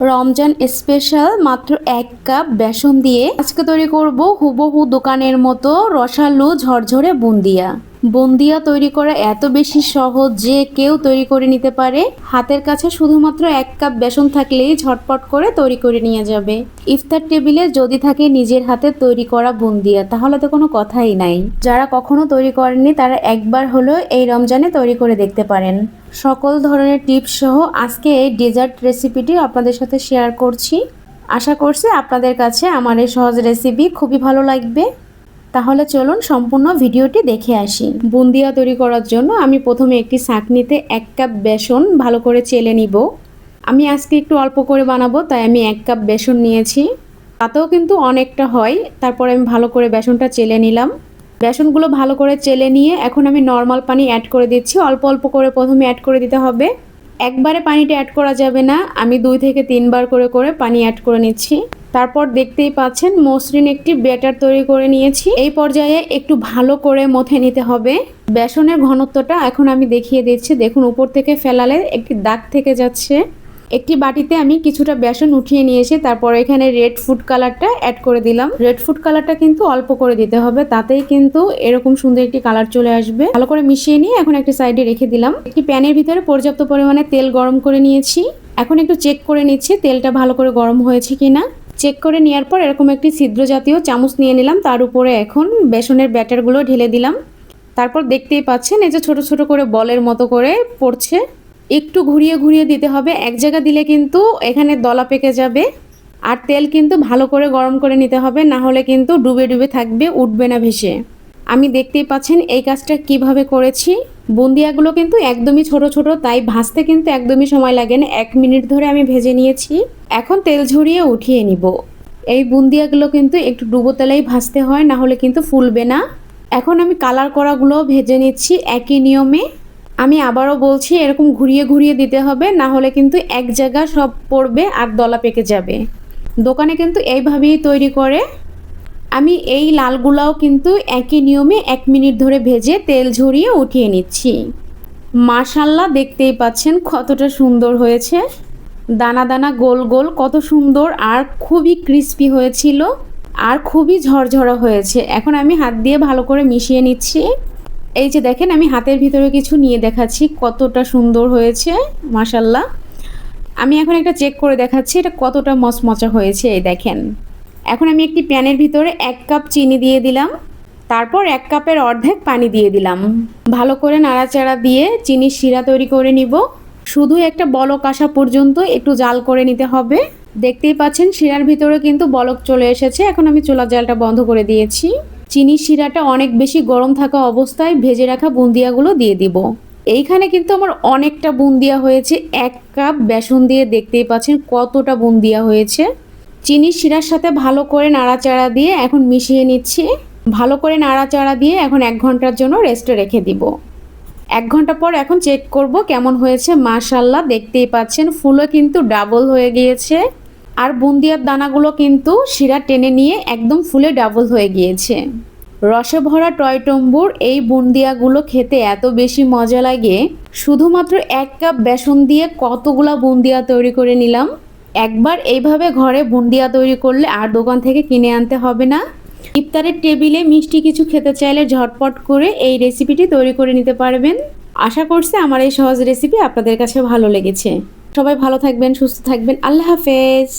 Ramzan special মাত্র এক cup বেসন দিয়ে আজকে তৈরি করব হুবহু দোকানের মতো রসালু ঝরঝরে বুন্দিয়া। বুন্দিয়া তৈরি করা এত বেশি সহজ যে কেউ তৈরি করে নিতে পারে। হাতের কাছে শুধুমাত্র এক কাপ বেসন থাকলেই ঝটপট করে তৈরি করে নিয়ে যাবে। ইফতার টেবিলে যদি থাকে নিজের হাতে তৈরি করা বুন্দিয়া, তাহলে তো কোনো কথাই নাই। যারা কখনো তৈরি করেননি, তারা একবার হলেও এই রমজানে তৈরি করে দেখতে পারেন। সকল ধরনের টিপস সহ আজকে এই ডেজার্ট রেসিপিটি আপনাদের সাথে শেয়ার করছি। আশা করছি আপনাদের কাছে আমার এই সহজ রেসিপি খুবই ভালো লাগবে। তাহলে চলুন সম্পূর্ণ ভিডিওটি দেখে আসি। বুন্দিয়া তৈরি করার জন্য আমি প্রথমে একটি ছাঁকনিতে এক কাপ বেসন ভালো করে চেলে নিব। আমি আজকে একটু অল্প করে বানাবো, তাই আমি এক কাপ বেসন নিয়েছি। তাতেও কিন্তু অনেকটা হয়, তারপরে আমি ভালো করে বেসনটা চেলে নিলাম। বেসনগুলো ভালো করে চেলে নিয়ে এখন আমি নর্মাল পানি অ্যাড করে দিচ্ছি। অল্প অল্প করে প্রথমে অ্যাড করে দিতে হবে। একবারে পানিটা অ্যাড করা যাবে না, আমি দুই থেকে তিনবার করে করে পানি অ্যাড করে নিচ্ছি। তারপর দেখতেই পাচ্ছেন মসৃণ একটি ব্যাটার তৈরি করে নিয়েছি। এই পর্যায়ে একটু ভালো করে মথে নিতে হবে। বেসনের ঘনত্বটা এখন আমি দেখিয়ে দিচ্ছি। দেখুন, উপর থেকে ফেলালে একটি দাগ থেকে যাচ্ছে। একটি বাটিতে আমি কিছুটা বেসন উঠিয়ে নিয়েছি। তারপর এখানে রেড ফুড কালারটা অ্যাড করে দিলাম। রেড ফুড কালারটা কিন্তু অল্প করে দিতে হবে। তাতেই কিন্তু এরকম সুন্দর একটি কালার চলে আসবে। ভালো করে মিশিয়ে নিয়ে এখন একটি সাইডে রেখে দিলাম। একটি প্যানের ভিতরে পর্যাপ্ত পরিমাণে তেল গরম করে নিয়েছি। এখন একটু চেক করে নিচ্ছি তেলটা ভালো করে গরম হয়েছে কিনা। চেক করে নেওয়ার পর এরকম একটি ছিদ্র জাতীয় চামচ নিয়ে নিলাম। তার উপরে এখন বেসনের ব্যাটারগুলো ঢেলে দিলাম। তারপর দেখতেই পাচ্ছেন, এই যে ছোট ছোট করে বলের মতো করে পড়ছে। একটু ঘুরিয়ে ঘুরিয়ে দিতে হবে। এক জায়গা দিলে কিন্তু এখানে দলা পেকে যাবে। আর তেল কিন্তু ভালো করে গরম করে নিতে হবে, না হলে কিন্তু ডুবে ডুবে থাকবে, উঠবে না ভেসে। আমি দেখতেই পাচ্ছেন এই কাজটা কীভাবে করেছি। বুন্দিয়াগুলো কিন্তু একদমই ছোট ছোট, তাই ভাজতে কিন্তু একদমই সময় লাগে না। এক মিনিট ধরে আমি ভেজে নিয়েছি। এখন তেল ঝরিয়ে উঠিয়ে নিব। এই বুন্দিয়াগুলো কিন্তু একটু ডুবো তেলেই ভাজতে হয়, না হলে কিন্তু ফুলবে না। এখন আমি কালার করাগুলো ভেজে নিচ্ছি একই নিয়মে। আমি আবারও বলছি, এরকম ঘুরিয়ে ঘুরিয়ে দিতে হবে, না হলে কিন্তু এক জায়গা সব পড়বে আর দলা পেকে যাবে। দোকানে কিন্তু এইভাবেই তৈরি করে। আমি এই লালগুলাও কিন্তু একই নিয়মে এক মিনিট ধরে ভেজে তেল ঝরিয়ে উঠিয়ে নিচ্ছি। মাশাল্লাহ দেখতেই পাচ্ছেন কতটা সুন্দর হয়েছে। দানা দানা গোল গোল কত সুন্দর আর খুবই ক্রিস্পি হয়েছিল আর খুবই ঝরঝরা হয়েছে। এখন আমি হাত দিয়ে ভালো করে মিশিয়ে নিচ্ছি। এই যে দেখেন আমি হাতের ভিতরে কিছু নিয়ে দেখাচ্ছি কতটা সুন্দর হয়েছে, মাশাল্লাহ। আমি এখন একটা চেক করে দেখাচ্ছি এটা কতটা মচমচা হয়েছে, এই দেখেন। এখন আমি একটি প্যানের ভিতরে এক কাপ চিনি দিয়ে দিলাম। তারপর এক কাপের অর্ধেক পানি দিয়ে দিলাম। ভালো করে নাড়াচাড়া দিয়ে চিনির শিরা তৈরি করে নিব। শুধু একটা বলক আসা পর্যন্ত একটু জাল করে নিতে হবে। দেখতেই পাচ্ছেন শিরার ভিতরে কিন্তু বলক চলে এসেছে। এখন আমি চুলার জালটা বন্ধ করে দিয়েছি। চিনির শিরাটা অনেক বেশি গরম থাকা অবস্থায় ভেজে রাখা বুন্দিয়াগুলো দিয়ে দিব। এইখানে কিন্তু আমার অনেকটা বুন্দিয়া হয়েছে। এক কাপ বেসন দিয়ে দেখতেই পাচ্ছেন কতটা বুন্দিয়া হয়েছে। চিনির শিরার সাথে ভালো করে নাড়াচাড়া দিয়ে এখন মিশিয়ে নিচ্ছি। ভালো করে নাড়াচাড়া দিয়ে এখন এক ঘণ্টার জন্য রেস্টে রেখে দিব। এক ঘণ্টা পর এখন চেক করব কেমন হয়েছে। মাশাল্লাহ দেখতেই পাচ্ছেন, ফুলও কিন্তু ডাবল হয়ে গিয়েছে। আর বুন্দিয়ার দানাগুলো কিন্তু শিরা টেনে নিয়ে একদম ফুলে ডাবল হয়ে গিয়েছে। রসে ভরা টয়টম্বুর এই বুন্দিয়াগুলো খেতে এত বেশি মজা লাগে। শুধুমাত্র এক কাপ বেসন দিয়ে কতগুলা বুন্দিয়া তৈরি করে নিলাম। একবার এইভাবে ঘরে বুন্দিয়া তৈরি করলে আর দোকান থেকে কিনে আনতে হবে না। ইফতারের টেবিলে মিষ্টি কিছু খেতে চাইলে ঝটপট করে এই রেসিপিটি তৈরি করে নিতে পারবেন। আশা করছি আমার এই সহজ রেসিপি আপনাদের কাছে ভালো লেগেছে। সবাই ভালো থাকবেন, সুস্থ থাকবেন। আল্লাহ হাফেজ।